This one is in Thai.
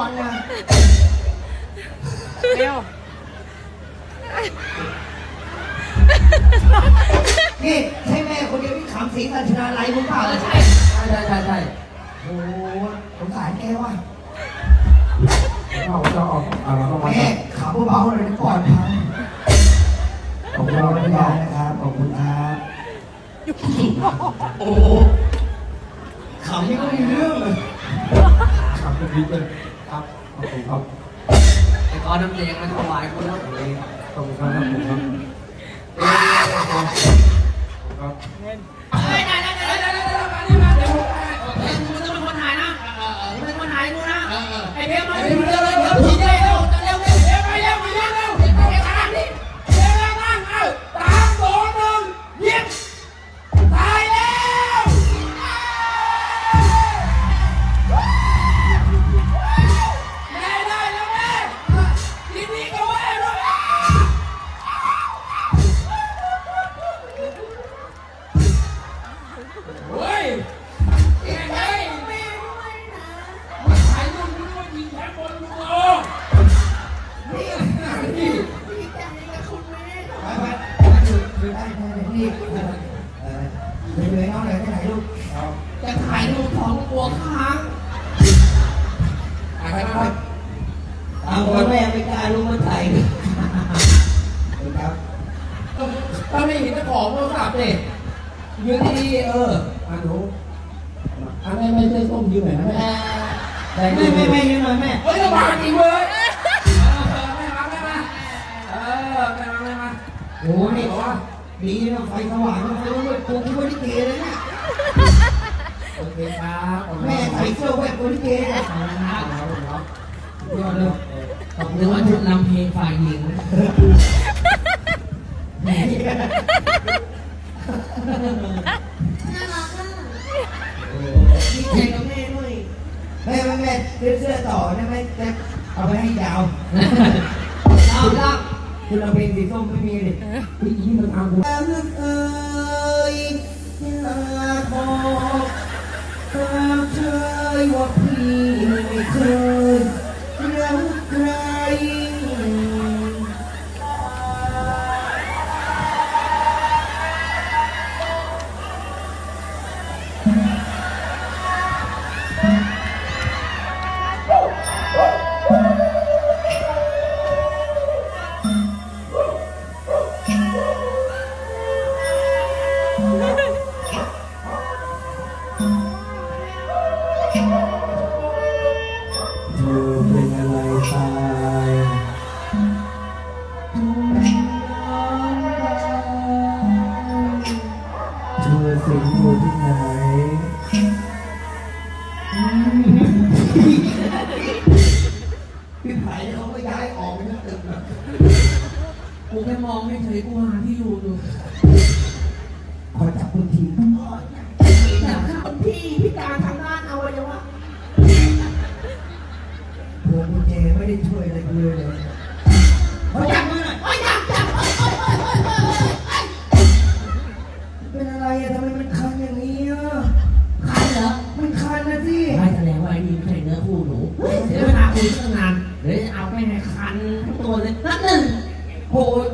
วันนเร็วนี่ใช่แม่คนเดียวที่ขำสีสัชนาลัยมึงเปล่าใช่ใช่ใช่ใช่โอ้สงสารแกว่ะเราจะออกอาเรต้องมาแม่ขำเบาๆเลยนะปอดพังขอบคุณเราด้วยนะครับขอบคุณครับโอ้ขำนี่ก็มีเรื่องเลยขำเป็นพิษเลย ครับขอบคุณครับไอ้ก้อนน้ำแดงมันถวายกูแล้วขอบคุณครับผมครับครับเฮ้ยได้ได้ ได้เลยนี่เออดูเลยน้องเลยไปไหนลูกจะถ่ายรูปของบัวค้างไปไปไปเอาคนแม่ไม่กล้าลูกมาถ่ายครับถ้าไม่เห็นเจ้าของโทรศัพท์เนี่ยยืนดีเอออะหนูอันนี้ไม่ใช่ส้มยืนหน่อยนะแม่ไม่ไม่ไม่ยืนหน่อยแม่เฮ้ยระบาดจริงเว้ยแม่มาแม่มาเออแม่มาแม่มาโอ้โหนี่ ดีนะไฟสว่างนะไฟมืดกูคิดว่าลิเกเลยเนี่ยโอเคครับแม่ใส่เสื้อแวบกูลิเกเนี่ยเดี๋ยวเลยขอบคุณว่าชุดนำเพลงฝ่ายหญิงดีใจกับแม่ด้วยแม่แม่แม่ซื้อเสื้อต่อได้ไหมแต่เอาไปให้ยาวเอาละ คุณเอาเพลงสีส้มไม่มีเลยพี่ยิ้มมันเอาดูเอ้ยเอ้ยอยากบอก สิงห์อยู่ที่ไหนพี่ไผ่เขาก็ย้ายออกไปทั้งตึกนะกูแค่มองไม่เฉยกูหาที่อยู่อยู่ขอจับคุณทีอยากทำพี่พิการทางด้านอวัยวะพวงกุญแจไม่ได้ช่วยอะไรกูเลยเลย เป็นอะไรอะทำไมมันคันอย่างนี้อะคันเหรอมันคันนะสิ ไม่แสดงว่าไอ้นี่ไม่ใช่เนื้อคู่หนูเดี๋ยวเวลาคุยตั้งนานเดี๋ยวจะเอาไปให้คันทั้งตัวเลยนับหนึ่งโอ้ย